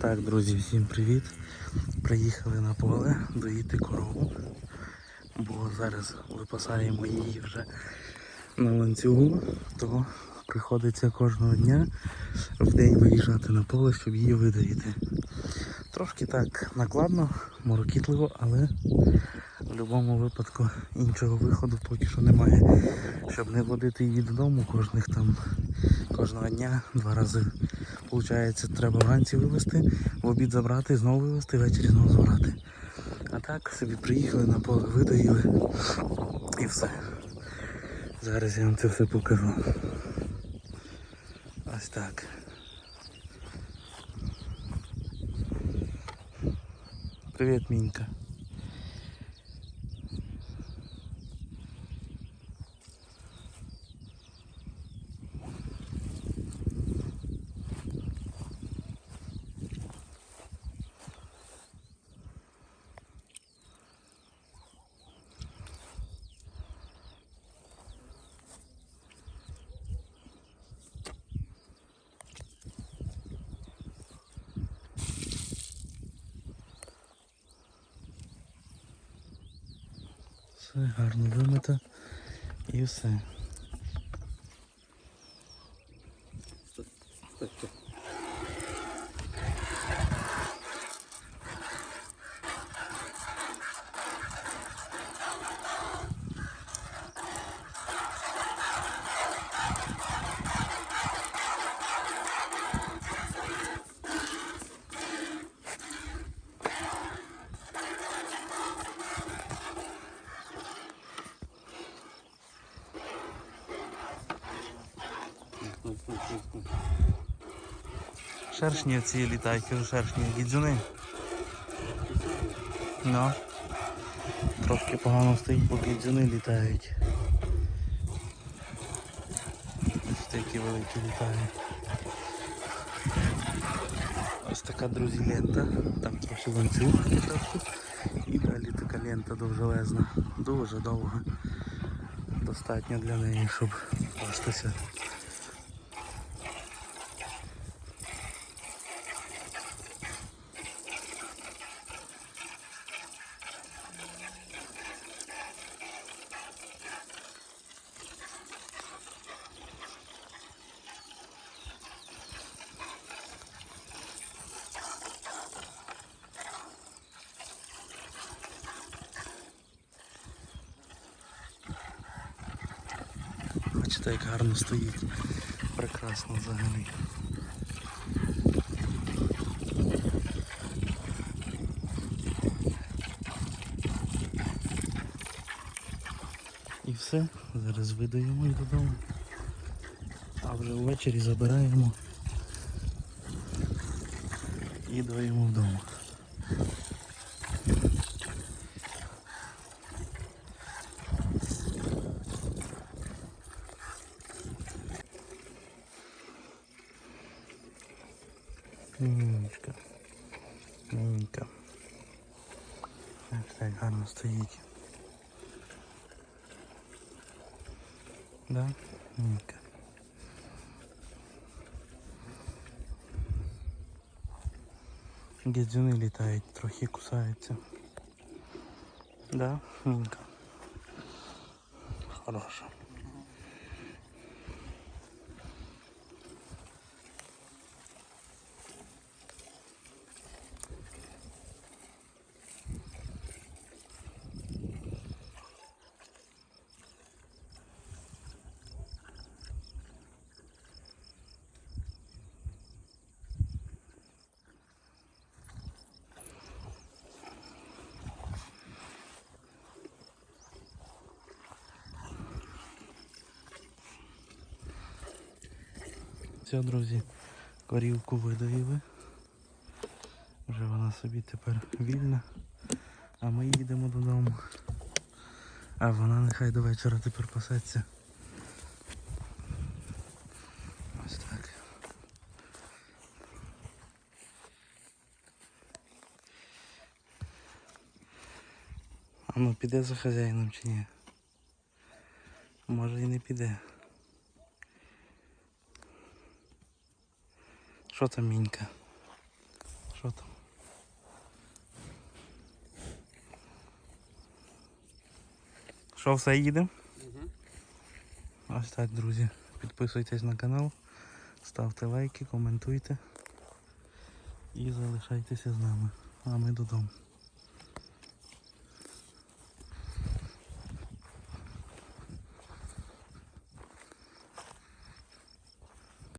Так, друзі, всім привіт. Приїхали на поле доїти корову, бо зараз випасаємо її вже на ланцюгу, то приходиться кожного дня в день виїжджати на поле, щоб її видоїти. Трошки так накладно, морокітливо, але в будь-якому випадку іншого виходу поки що немає. Щоб не водити її додому кожних там кожного дня два рази. Получається, треба вранці вивезти, в обід забрати, знову вивезти, ввечері знову забрати. А так собі приїхали на поле, видоїли і все. Зараз я вам це все покажу. Ось так. Привіт, Мінька. Все гарно вимите і все. Шершні ці літають, кажу, шершні, гідзюни. Ну. Трошки погано стоїть, бо гідзюни літають. Ось такі великі літають. Ось така, друзі, лента. Там трохи ланцюг спочатку. І далі така лента довжелезна. Дуже довга. Достатньо для неї, щоб пастися. Бачите, як гарно стоїть. Прекрасно взагалі. І все, зараз видаємо їх додому. А вже ввечері забираємо і доїмо вдома. Мінька. Мінька. Ось так гарно стоїть. Да? Мінька. Гідзюни літають, трохи кусаються. Да, Мінька. Хороша. Все, друзі, корівку видавили. Вже вона собі тепер вільна. А ми їдемо додому. А вона нехай до вечора тепер пасеться. Ось так. А ну піде за хазяїном чи ні? Може і не піде. Що там мінька? Що там? Що все їде? Угу. Ось так, друзі. Підписуйтесь на канал, ставте лайки, коментуйте і залишайтеся з нами. А ми додому.